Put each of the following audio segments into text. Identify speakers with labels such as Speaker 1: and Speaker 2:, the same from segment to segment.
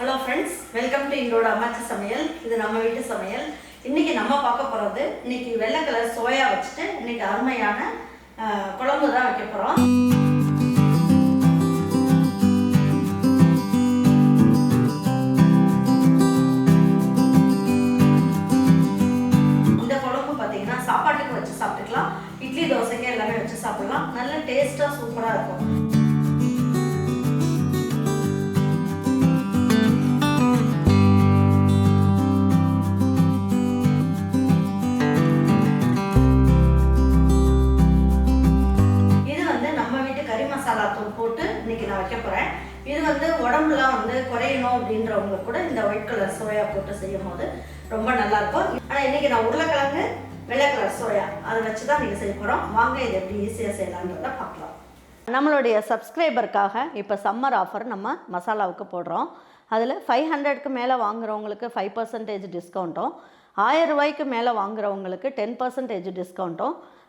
Speaker 1: Hello friends welcome to எங்களோட அம்மாச்சி சமையல். இது நம்ம வீட்டு சமையல். இன்னைக்கு நம்ம பார்க்க போகிறது இன்னைக்கு வெள்ளை கலர் சோயா வச்சுட்டு இன்னைக்கு அருமையான குழம்பு தான் வைக்க போகிறோம் இந்த குழம்பு பார்த்தீங்கன்னா சாப்பாட்டுக்கு வச்சு சாப்பிட்டுக்கலாம். இட்லி தோசைக்கு எல்லாமே வச்சு சாப்பிடலாம். நல்ல டேஸ்ட்டாக சூப்பராக இருக்கும். குறையணும் அப்படின்றவங்க கூட இந்த ஒயிட் கலர் சோயா போட்டு செய்யும் போது ரொம்ப நல்லா இருக்கும். ஆனால் இன்னைக்கு நான் உருளைக்கிழங்கு வெள்ளை கலர் சோயா அதை வச்சு தான் நீங்கள் செய்ய போகிறோம் வாங்க இது எப்படி ஈஸியாக செய்யலான்றத பார்க்கலாம். நம்மளுடைய சப்ஸ்கிரைபருக்காக இப்போ சம்மர் ஆஃபர் நம்ம மசாலாவுக்கு போடுறோம். அதில் ஃபைவ் ஹண்ட்ரட்க்கு மேலே வாங்குறவங்களுக்கு ஃபைவ் பர்சன்டேஜ் டிஸ்கவுண்ட்டும் ஆயிரம் ரூபாய்க்கு மேலே வாங்குறவங்களுக்கு டென் பர்சன்டேஜ் டிஸ்கவுண்ட்டும்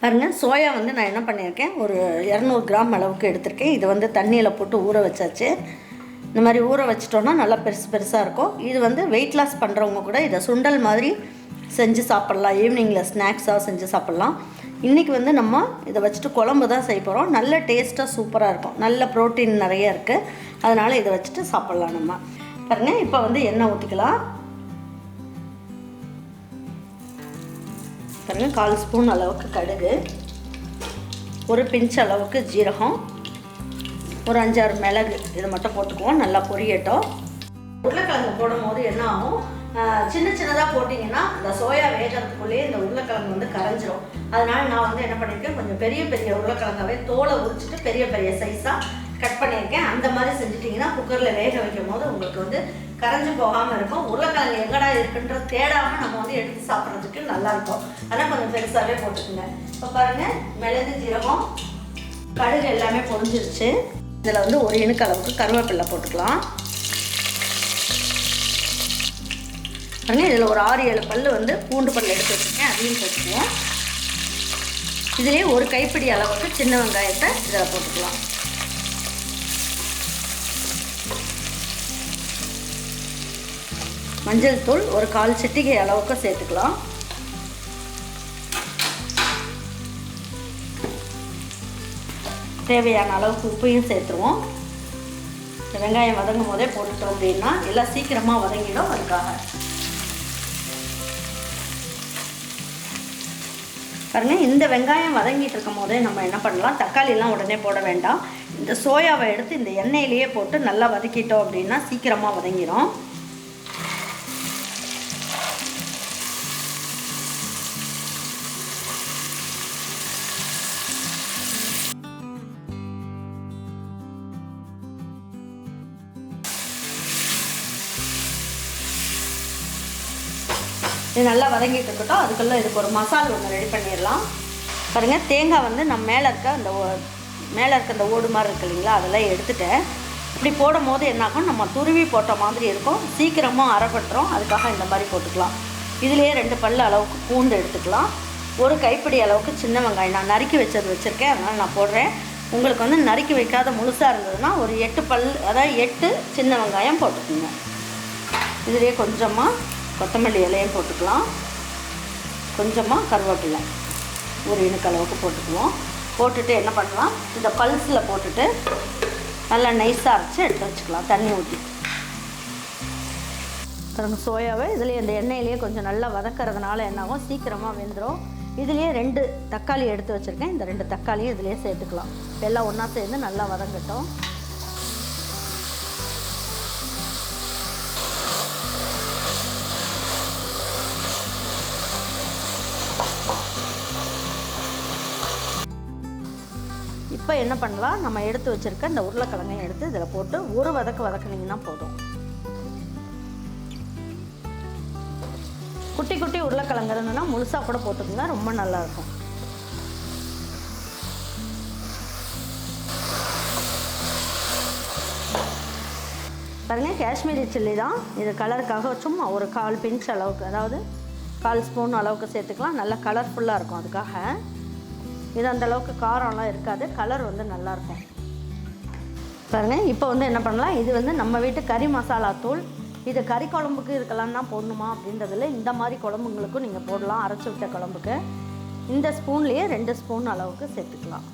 Speaker 1: பாருங்க சோயா வந்து நான் என்ன பண்ணியிருக்கேன் ஒரு இரநூறு கிராம் அளவுக்கு எடுத்திருக்கேன். இது வந்து தண்ணியில் போட்டு ஊற வச்சாச்சு. இந்த மாதிரி ஊற வச்சிட்டோன்னா நல்லா பெருசு பெருசாக இருக்கும். இது வந்து வெயிட் லாஸ் பண்ணுறவங்க கூட இதை சுண்டல் மாதிரி செஞ்சு சாப்பிட்லாம். ஈவினிங்கில் ஸ்நாக்ஸாக செஞ்சு சாப்பிட்லாம். இன்றைக்கி வந்து நம்ம இதை வச்சுட்டு குழம்பு தான் செய்ய போகிறோம் நல்ல டேஸ்ட்டாக சூப்பராக இருக்கும். நல்ல ப்ரோட்டீன் நிறைய இருக்குது அதனால் இதை வச்சுட்டு சாப்பிட்லாம் நம்ம. பாருங்க இப்போ வந்து எண்ணெய் ஊற்றிக்கலாம் பாருங்கள் கால் ஸ்பூன் அளவுக்கு கடுகு ஒரு பிஞ்ச் அளவுக்கு ஜீரகம் ஒரு அஞ்சாறு மிளகு இதை மட்டும் போட்டுக்குவோம். நல்லா பொரியட்டும். உருளைக்கிழங்கு போடும்போது என்ன ஆகும்? சின்ன சின்னதாக போட்டிங்கன்னா இந்த சோயா வேகிறதுக்குள்ளேயே இந்த உருளைக்கிழங்கு வந்து கரைஞ்சிரும். அதனால் நான் வந்து என்ன பண்ணியிருக்கேன் கொஞ்சம் பெரிய பெரிய உருளைக்கிழங்காவே தோலை உரிச்சிட்டு பெரிய பெரிய சைஸாக கட் பண்ணியிருக்கேன். அந்த மாதிரி செஞ்சுட்டிங்கன்னா குக்கரில் வேக வைக்கும் போது உங்களுக்கு வந்து கரைஞ்சு போகாமல் இருக்கும். உருளைக்கிழங்கு எங்கடா இருக்குன்ற தேடாமல் நம்ம வந்து எடுத்து சாப்பிட்றதுக்கு நல்லாயிருக்கும் ஆனால் கொஞ்சம் பெருசாகவே போட்டுக்கோங்க. இப்போ பாருங்கள் மிளகு ஜீரகம் கடுகு எல்லாமே பொரிஞ்சிருச்சு. இதில் வந்து ஒரு இனுக்கு அளவுக்கு கருவேப்பிலை போட்டுக்கலாம். பாருங்க இதில் ஒரு ஆறு ஏழு பல் வந்து பூண்டு பல் எடுத்து வச்சுருக்கேன். அதையும் போட்டுக்குவோம். இதுலேயே ஒரு கைப்பிடி அளவுக்கு சின்ன வெங்காயத்தை இதில் போட்டுக்கலாம். மஞ்சள் தூள் ஒரு கால் சிட்டிகை அளவுக்கு சேர்த்துக்கலாம். தேவையான அளவுக்கு உப்பையும் சேர்த்துருவோம். வெங்காயம் வதங்கும் போதே போட்டுட்டோம் அப்படின்னா எல்லாம் சீக்கிரமாக வதங்கிடும் அதுக்காக. பாருங்க இந்த வெங்காயம் வதங்கிட்டு இருக்கும் போதே நம்ம என்ன பண்ணலாம்? தக்காளிலாம் உடனே போட வேண்டாம். இந்த சோயாவை எடுத்து இந்த எண்ணெயிலேயே போட்டு நல்லா வதக்கிட்டோம் அப்படின்னா சீக்கிரமாக வதங்கிடும் இது நல்லா வதங்கிட்டு இருக்கட்டும். அதுக்குள்ளே இதுக்கு ஒரு மசாலா ஒன்று ரெடி பண்ணிடலாம். பாருங்கள் தேங்காய் வந்து நம்ம மேலே இருக்க அந்த ஓ- மேலே இருக்க அந்த ஓடு மாதிரி இருக்கு இல்லைங்களா? அதெல்லாம் எடுத்துட்டேன். இப்படி போடும் போது என்னாகும் நம்ம துருவி போட்ட மாதிரி இருக்கும். சீக்கிரமாக அரைப்பட்டுரும். அதுக்காக இந்த மாதிரி போட்டுக்கலாம். இதுலேயே ரெண்டு பல்லு அளவுக்கு பூண்டு எடுத்துக்கலாம். ஒரு கைப்பிடி அளவுக்கு சின்ன வெங்காயம். நான் நறுக்கி வச்சது வச்சுருக்கேன். அதனால் நான் போடுறேன். உங்களுக்கு வந்து நறுக்கி வைக்காத முழுசாக இருந்ததுன்னா ஒரு எட்டு பல் அதாவது எட்டு சின்ன வெங்காயம் போட்டுக்கோங்க. இதுலேயே கொஞ்சமாக கொத்தமல்லி இலையும் போட்டுக்கலாம். கொஞ்சமாக கருவேப்பிலை ஒரு இணுக்களவுக்கு போட்டுக்குவோம். போட்டுட்டு என்ன பண்ணலாம்? இந்த பல்ஸில் போட்டுட்டு நல்லா நைஸாக அரைச்சி எடுத்து வச்சுக்கலாம். தண்ணி ஊற்றி அப்புறம் சோயாவை இதுலேயே இந்த எண்ணெயிலேயே கொஞ்சம் நல்லா வதக்கறதுனால என்னாகும்? சீக்கிரமாக வெந்துடும் இதுலேயே ரெண்டு தக்காளி எடுத்து வச்சுருக்கேன். இந்த ரெண்டு தக்காளியும் இதுலேயே சேர்த்துக்கலாம். எல்லாம் ஒன்றா சேர்ந்து நல்லா வதங்கட்டும். என்ன பண்ணலாம்? நம்ம எடுத்து வச்சுருக்க இந்த உருளைக்கிழங்கையும் எடுத்து இதில் போட்டு ஒரு வதக்கு வதக்குனீங்கன்னா போதும். குட்டி குட்டி உருளைக்கிழங்கு இருந்ததுன்னா முழுசாக கூட போட்டுக்கோங்க ரொம்ப நல்லாயிருக்கும் பாருங்க காஷ்மீரி சில்லி தான். இது கலருக்காக சும்மா ஒரு கால் பிஞ்ச் அளவுக்கு அதாவது கால் ஸ்பூன் அளவுக்கு சேர்த்துக்கலாம். நல்லா கலர்ஃபுல்லாக இருக்கும் அதுக்காக. இது அந்தளவுக்கு காரம்லாம் இருக்காது. கலர் வந்து நல்லாயிருக்கும். பாருங்கள் இப்போ வந்து என்ன பண்ணலாம்? இது வந்து நம்ம வீட்டு கறி மசாலா தூள். இது கறி குழம்புக்கு இருக்கலாம் தான் போடணுமா அப்படின்றதுல இந்த மாதிரி குழம்புங்களுக்கும் நீங்கள் போடலாம். அரைச்சி விட்ட குழம்புக்கு. இந்த ஸ்பூன்லேயே ரெண்டு ஸ்பூன் அளவுக்கு சேர்த்துக்கலாம்.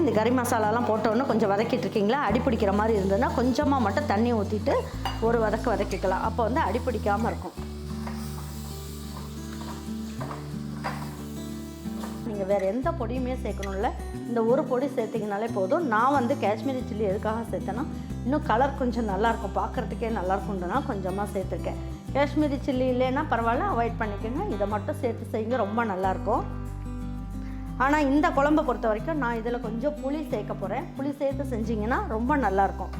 Speaker 1: இந்த கறி மசாலாலாம் போட்டோன்னே கொஞ்சம் வதக்கிட்டு இருக்கீங்களா அடி பிடிக்கிற மாதிரி இருந்ததுன்னா கொஞ்சமாக மட்டும் தண்ணி ஊற்றிட்டு ஒரு வதக்கு வதக்கிக்கலாம். அப்போ வந்து அடி பிடிக்காமல் இருக்கும். நீங்கள் வேறு எந்த பொடியுமே சேர்க்கணும்ல. இந்த ஒரு பொடி சேர்த்திங்கனாலே போதும். நான் வந்து காஷ்மீரி சில்லி எதுக்காக சேர்த்தேன்னா இன்னும் கலர் கொஞ்சம் நல்லாயிருக்கும். பார்க்குறதுக்கே நல்லாயிருக்குன்றனா கொஞ்சமாக சேர்த்துருக்கேன். காஷ்மீரி சில்லி இல்லைன்னா பரவாயில்ல அவாய்ட் பண்ணிக்கோங்க. இதை மட்டும் சேர்த்து செய்யுங்க ரொம்ப நல்லாயிருக்கும். ஆனால் இந்த குழம்பை பொறுத்த வரைக்கும் நான் இதில் கொஞ்சம் புளி சேர்க்க போகிறேன் புளி சேர்த்து செஞ்சிங்கன்னா ரொம்ப நல்லாயிருக்கும்.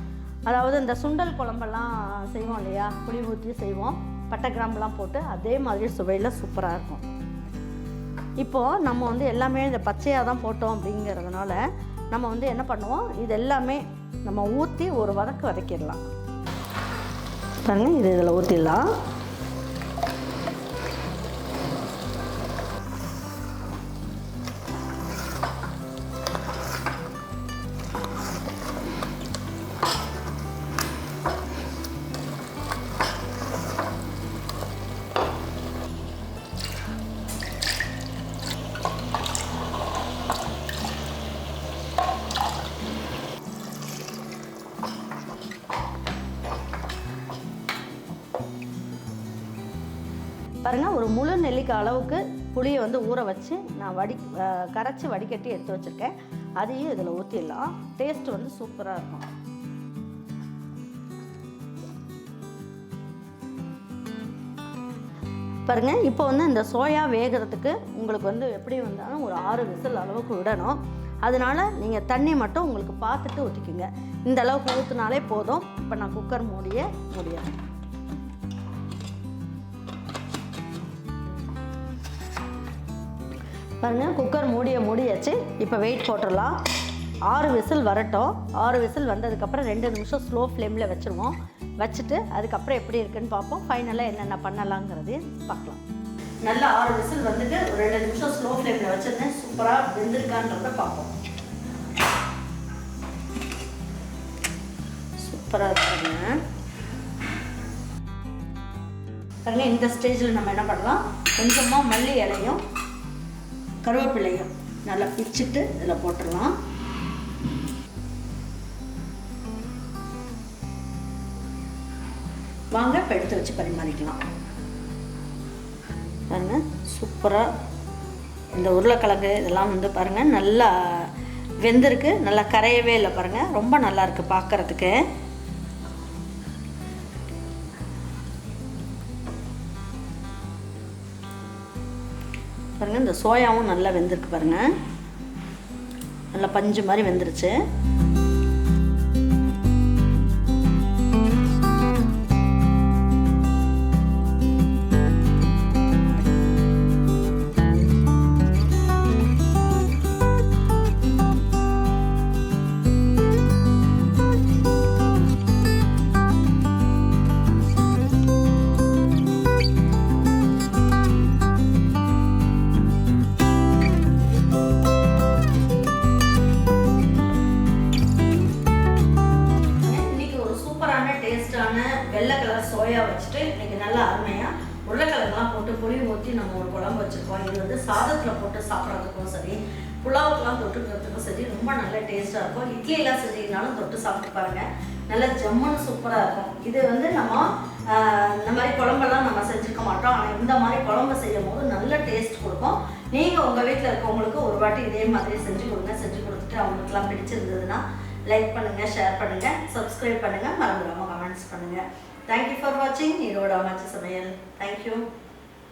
Speaker 1: அதாவது இந்த சுண்டல் குழம்பெல்லாம் செய்வோம் இல்லையா? புளி ஊற்றி செய்வோம். பட்டை கிராம்பெலாம் போட்டு அதே மாதிரி சுவையில் சூப்பராக இருக்கும். இப்போது நம்ம வந்து எல்லாமே இந்த பச்சையாக தான் போட்டோம் அப்படிங்கிறதுனால நம்ம வந்து என்ன பண்ணுவோம்? இது எல்லாமே நம்ம ஊற்றி ஒரு வதக்கு வதக்கிடலாம். பாருங்கள் இது இதில் ஊற்றிடலாம் பாருங்கள் ஒரு முழு நெல்லிக்காய் அளவுக்கு புளியை வந்து ஊற வச்சு நான் வடி கரைச்சி வடிகட்டி எடுத்து வச்சுருக்கேன். அதையும் இதில் ஊற்றிடலாம் டேஸ்ட் வந்து சூப்பராக இருக்கும். பாருங்க இப்போ வந்து இந்த சோயா வேகிறதுக்கு உங்களுக்கு வந்து எப்படி வந்தாலும் ஒரு ஆறு விசில் அளவுக்கு விடணும். அதனால நீங்கள் தண்ணி மட்டும் உங்களுக்கு பார்த்துட்டு ஊற்றிக்குங்க இந்த அளவுக்கு ஊற்றுனாலே போதும். இப்போ நான் குக்கர் மூடிய முடியும் பாருங்கள் குக்கர் மூடிய மூடியாச்சு. இப்போ வெயிட் போட்டுடலாம். ஆறு விசில் வரட்டும். ஆறு விசில் வந்ததுக்கப்புறம் ரெண்டு நிமிஷம் ஸ்லோ ஃப்ளேமில் வச்சுருவோம். வச்சுட்டு அதுக்கப்புறம் எப்படி இருக்குன்னு பார்ப்போம். ஃபைனலாக என்னென்ன பண்ணலாங்கிறது பார்க்கலாம். நல்லா ஆறு விசில் வந்துட்டு ஒரு ரெண்டு நிமிஷம் ஸ்லோ ஃப்ளேமில் வச்சுருந்தேன். சூப்பராக வெந்திருக்கான்றத பார்ப்போம். சூப்பராக இருக்குங்க. பாருங்க இந்த ஸ்டேஜில் நம்ம என்ன பண்ணலாம்? கொஞ்சமாக மல்லி இலையும் கருவேப்பிலையும் நல்லா பிச்சுட்டு இதில் போட்டுடலாம். வாங்க இப்போ எடுத்து வச்சு பரிமாறிக்கலாம். பாருங்க சூப்பராக இந்த உருளைக்கிழங்கு இதெல்லாம் வந்து பாருங்கள் நல்லா வெந்திருக்கு நல்லா கரையவே இல்லை பாருங்கள் ரொம்ப நல்லா இருக்கு பார்க்கறதுக்கு. பாருங்கள் இந்த சோயாவும் நல்லா வெந்திருக்கு பாருங்கள் நல்லா பஞ்சு மாதிரி வெந்துருச்சு. வெள்ளை கலர் சோயா வச்சுட்டு இன்னைக்கு நல்லா அருமையாக உருளைக்கிழங்கெல்லாம் போட்டு புளி ஊற்றி நம்ம ஒரு குழம்பு வச்சுருக்கோம். இது வந்து சாதத்தில் போட்டு சாப்பிட்றதுக்கும் சரி புலாவுக்குலாம் தொட்டுக்கிறதுக்கும் சரி ரொம்ப நல்ல டேஸ்ட்டாக இருக்கும். இட்லியெல்லாம் செஞ்சீங்கனாலும் தொட்டு சாப்பிட்டு பாருங்கள் நல்ல ஜம்முன்னு சூப்பராக இருக்கும். இது வந்து நம்ம இந்த மாதிரி குழம்பெல்லாம் நம்ம செஞ்சுருக்க மாட்டோம். ஆனால் இந்த மாதிரி குழம்பு செய்யும் போது நல்ல டேஸ்ட் கொடுக்கும். நீங்கள் உங்கள் வீட்டில் இருக்கவங்களுக்கு ஒரு வாட்டி இதே மாதிரி செஞ்சு கொடுங்க. செஞ்சு கொடுத்துட்டு அவங்களுக்குலாம் பிடிச்சிருந்ததுன்னா லைக் பண்ணுங்கள் ஷேர் பண்ணுங்கள் சப்ஸ்கிரைப் பண்ணுங்கள் மறந்துடாமல் கமெண்ட்ஸ் பண்ணுங்கள் தேங்க்யூ ஃபார் வாட்சிங் ஈரோடு அமைச்சு சமையல் தேங்க்யூ